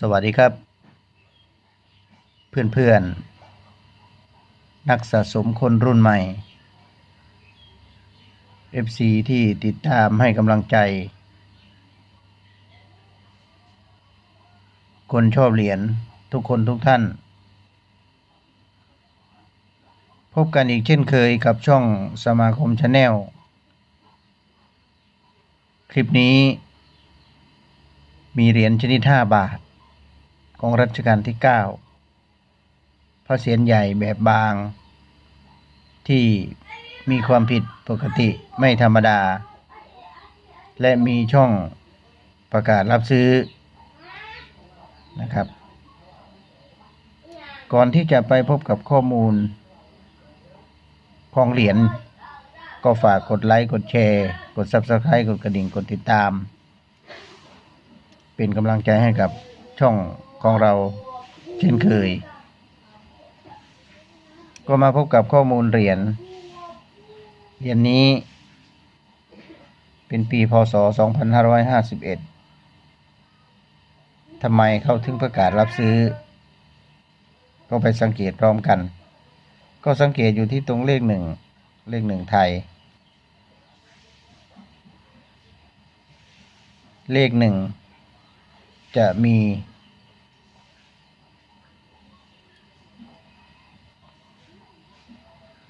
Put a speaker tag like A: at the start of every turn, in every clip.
A: สวัสดีครับ เพื่อนๆ นักสะสมคนรุ่นใหม่ FC ที่ติดตามให้กำลังใจ คนชอบเหรียญทุกคนทุกท่าน พบกันอีกเช่นเคยกับช่องสมาคมชาแนลคลิปนี้มีเหรียญชนิด 5 บาท ของรัชกาลที่ 9 พระเศียรใหญ่แบบบาง ที่มีความผิดปกติไม่ธรรมดา และมีช่องประกาศรับซื้อนะครับ ก่อนที่จะไปพบกับข้อมูลของเหรียญก็ฝากกดไลค์ กดแชร์ กด Subscribe กดกระดิ่ง กดติดตาม เป็นกำลังใจให้กับช่อง ของเราเช่นเคย ก็มาพบกับข้อมูลเหรียญเหรียญนี้ เป็นปีพศ 2551ทำไมเขาถึงประกาศรับซื้อ ก็ไปสังเกตพร้อมกัน ก็สังเกตอยู่ที่ตรงเลขหนึ่งเลขหนึ่งไทย เลขหนึ่งจะมี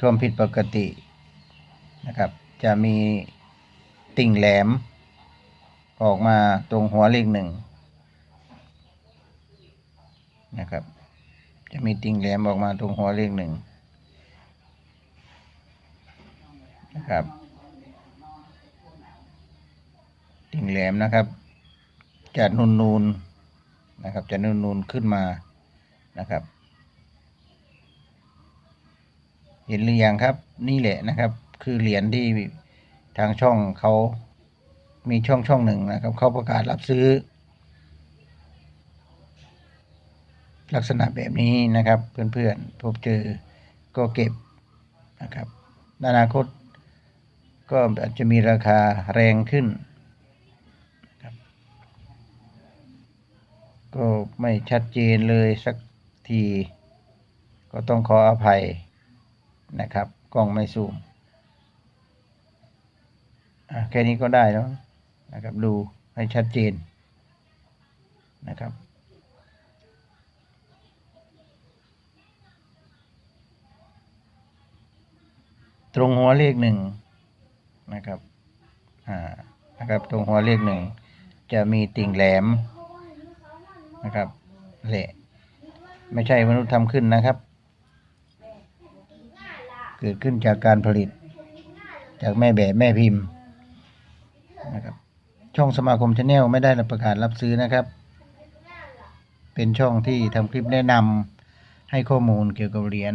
A: ควมผิดปกตินะครับ จะมีติ่งแหลม ออกมาตรงหัวเลขหนึ่งนะครับ จะมีติ่งแหลมออกมาตรงหัวเลขหนึ่งนะครับ ติ่งแหลมนะครับ จะนูนนูนๆนะครับ จะนูนๆขึ้นมานะครับ เห็นหรือยังครับ นี่แหละนะครับ คือเหรียญที่ทางช่องเขามีช่องช่องหนึ่งนะครับเขาประกาศรับซื้อ ลักษณะแบบนี้นะครับ เพื่อนๆพบเจอก็เก็บนะครับในอนาคต ก็อาจจะมีราคาแรงขึ้น ก็ไม่ชัดเจนเลยสักที ก็ต้องขออภัย นะครับ กล้องไม่ซูมแค่นี้ก็ได้แล้วนะครับดูให้ชัดเจนนะครับตรงหัวเลขหนึ่งนะครับ อ่า นะครับ ตรงหัวเลขหนึ่งจะมีติ่งแหลมนะครับแหละไม่ใช่มนุษย์ทำขึ้นนะครับ เกิดขึ้นจากการผลิต จากแม่แบบแม่พิมพ์นะครับช่องสมาคมชาแนลไม่ได้รับประกาศรับซื้อนะครับ เป็นช่องที่ทำคลิปแนะนำให้ข้อมูลเกี่ยวกับเหรียญ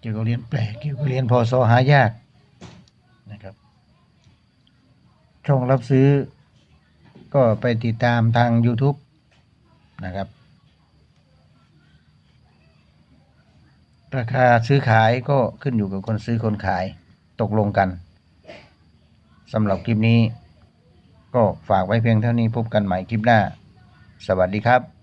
A: เกี่ยวกับเหรียญแปลกเกี่ยวกับเหรียญพศหายากนะครับ ช่องรับซื้อก็ไปติดตามทาง YouTube นะครับ ราคาซื้อขายก็ขึ้นอยู่กับคนซื้อคนขายตกลงกันสำหรับคลิปนี้ ก็ฝากไว้เพียงเท่านี้พบกันใหม่คลิปหน้า สวัสดีครับ